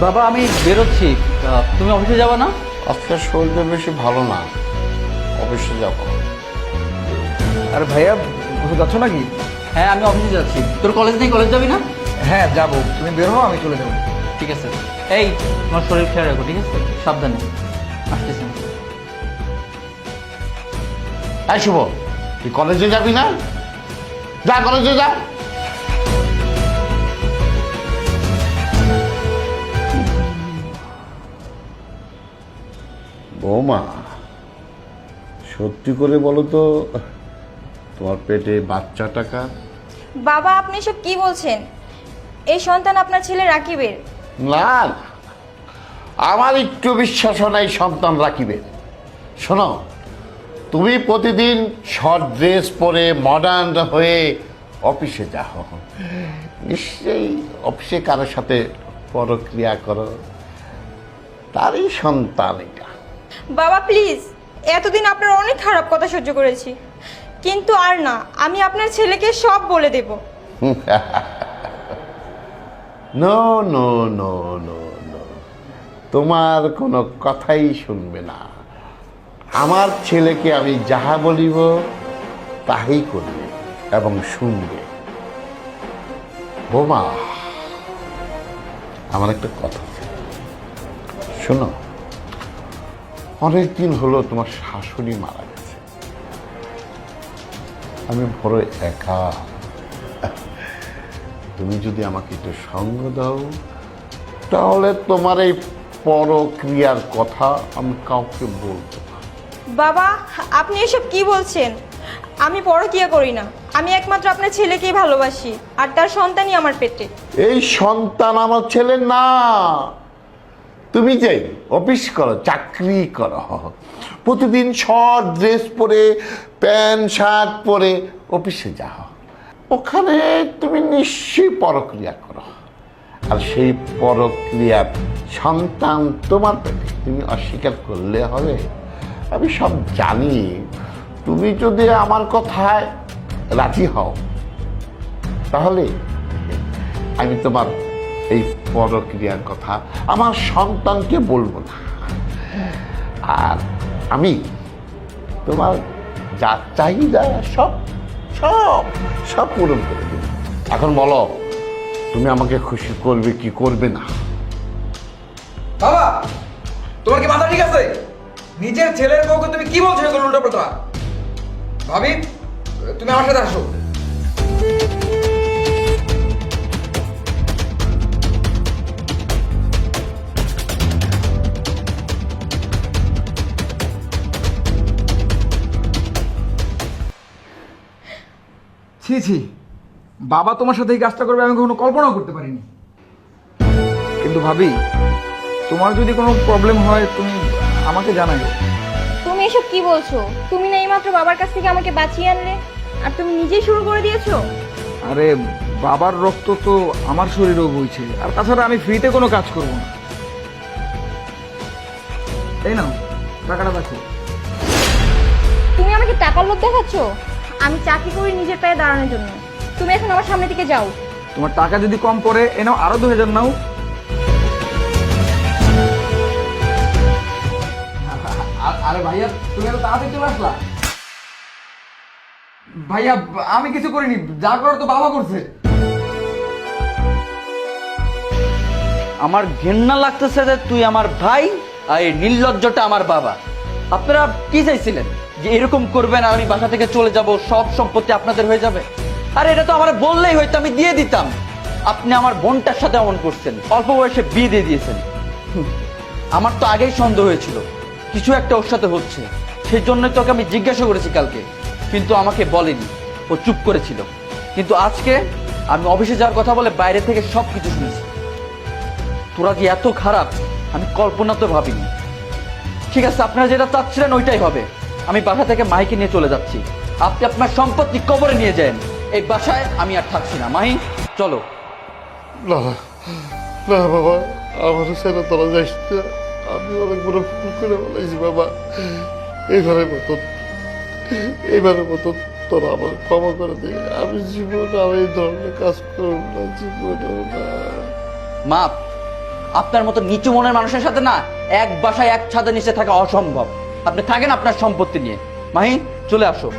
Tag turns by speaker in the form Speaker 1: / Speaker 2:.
Speaker 1: বাবা আমি বেরোচ্ছি। আহ, তুমি অফিসে যাবে না?
Speaker 2: আজকে শরীরটা বেশি ভালো না। অফিসে যাব।
Speaker 3: আরে ভাইয়া যাচ্ছ নাকি?
Speaker 1: হ্যাঁ আমি অফিসে যাচ্ছি। তোর কলেজ নেই কলেজ যাবি না?
Speaker 3: হ্যাঁ যাব। তুমি বের হও আমি চলে যাব।
Speaker 1: ঠিক আছে। এই তোমার শরীর খেয়াল রাখো ঠিক আছে? সাবধানে। আসতেছি আমি।
Speaker 2: শুভ তুই কলেজে যাবি না? যা কলেজে যা। বৌমা সত্যি করে বলো তো তোমার পেটে বাচ্চা টাকা
Speaker 4: বাবা আপনি সব কি বলছেন? এই সন্তান আপনার ছেলে রাকিবের।
Speaker 2: না। আমার একটু বিশ্বাস না এই সন্তান রাখিবে শোনো তুমি প্রতিদিন শর্ট ড্রেস পরে মডার্ন হয়ে অফিসে যাও। নিশ্চয়ই অফিসে কারোর সাথে পরক্রিয়া করো। তারই সন্তান এটা।
Speaker 4: বাবা, প্লিজ, এতদিন আপনার অনেক খারাপ কথা সহ্য করেছি। কিন্তু আর না, আমি আপনার ছেলেকে সব বলে দেব।
Speaker 2: No no no no no তোমার কোনো কথাই শুনবে না। আমার ছেলেকে আমি যাহা বলিব, তাহাই করবে এবং শুনবে। বোমা, আমার একটা কথা। শোনো। অনেক দিন হলো তোমার শাশুড়ি মারা গেছে। আমি বড় একা। তুমি যদি আমাকে একটু সঙ্গ দাও তাহলে তোমার এই পরক্রিয়ার কথা আমি কাউকে বলব
Speaker 4: বাবা আপনি এসব কি বলছেন? আমি পরকিয়া করি না। আমি একমাত্র আপনার ছেলেকেই ভালোবাসি আর তার সন্তানই আমার পেটে।
Speaker 2: এই সন্তান আমার ছেলে না। তুমি যে অফিস করো, চাকরি করো। প্রতিদিন শর্ট ড্রেস পরে, প্যান্ট, শার্ট পরে অফিসে যাও। ওখানে তুমি নিশ্চয়ই পরক্রিয়া করো। আর সেই পরক্রিয়ার সন্তান তোমার পেটে। তুমি অস্বীকার করলে হবে। আমি সব জানি। তুমি যদি আমার কথায় রাজি হও, তাহলে আমি তোমার এই পরক্রিয়ার কথা। আমার সন্তানকে বলব না। আর আমি তোমার যা চাহিদা, সব সব সব পূরণ করে দেব। এখন বলো, তুমি আমাকে খুশি করবে কি করবে না?
Speaker 3: বাবা, তোমার কি মাথা ঠিক আছে? নিজের ছেলের বউকে তুমি কি বলছো উল্টো ভাবি, তুমি আমার সাথে আসো। ছি ছি। বাবা তোমার সাথে এই কাজটা করবে আমি কখনো কল্পনাও করতে পারিনি। কিন্তু ভাবি তোমার যদি কোনো প্রবলেম হয় তুমি আমাকে জানাই
Speaker 4: তুমি এসব কি বলছো? তুমি না এইমাত্র বাবার কাছ থেকে আমাকে বাঁচিয়ে আনলে? আর তুমি নিজেই শুরু করে দিয়েছ?
Speaker 3: আরে বাবার রক্ত তো আমার শরীরেও বইছে। আর তাছাড়া আমি ফ্রিতে কোনো কাজ করব না। তাই নাও টাকাটা দেখো
Speaker 4: তুমি আমাকে টাকার লোভ দেখাচ্ছ? আমি চাকরি করি নিজের পায়ে দাঁড়ানোর জন্য। তুমি এখন আমার সামনে থেকে যাও।
Speaker 3: তোমার টাকা যদি কম পড়ে, এ নাও আরও দু হাজার নাও আরে ভাইয়া, তুমি এত তাড়াতাড়ি চলে আসলা? ভাইয়া, আমি কিছু করিনি, যা করার তো বাবা করছে।
Speaker 1: আমার ঘেন্না লাগতেছে যে তুই আমার ভাই আর এই নির্লজ্জটা আমার বাবা। আপনারা কি চাইছিলেন? যে এরকম করবেন আমি বাসা থেকে চলে যাব, সব সম্পত্তি আপনাদের হয়ে যাবে। আর, এটা তো আমার বললেই হয়তো আমি দিয়ে দিতাম। আপনি আমার বোনটার সাথে অমন করছেন, অল্প বয়সে বিয়ে দিয়ে দিয়েছেন। আমার তো আগেই সন্দেহ হয়েছিল, কিছু একটা ওর সাথে হচ্ছে। সেই জন্যই তোকে আমি জিজ্ঞাসা করেছি কালকে, কিন্তু আমাকে বলেনি, ও চুপ করেছিল। কিন্তু আজকে আমি অফিসে যাওয়ার কথা বলে বাইরে থেকে সব কিছু শুনেছি। তোরা যে এত খারাপ, আমি কল্পনা তো ভাবিনি। ঠিক আছে, আপনারা যেটা চাচ্ছিলেন ওইটাই হবে। আমি বাসা থেকে মাহিকে নিয়ে চলে যাচ্ছি। আপনি আপনার সম্পত্তি কবরে নিয়ে যান। এই বাসায় আমি আর থাকছি না। মাহি চলো।
Speaker 2: না না বাবা আমার ছেলে তোরা যাইস আমি অনেক বড় ভুল করে বলেছি বাবা। এইবারের মতো এইবারের মতো তোরা আমার ক্ষমা করে দে। আমি জীবনে আর এই ধরনের কাজ করব না জীবনেও না।
Speaker 1: মাপ আপনার মতো নিচু মনের মানুষের সাথে না এক বাসায় এক ছাদের নিচে থাকা অসম্ভব। আপনি থাকেন আপনার সম্পত্তি নিয়ে। মাহি চলে আসো।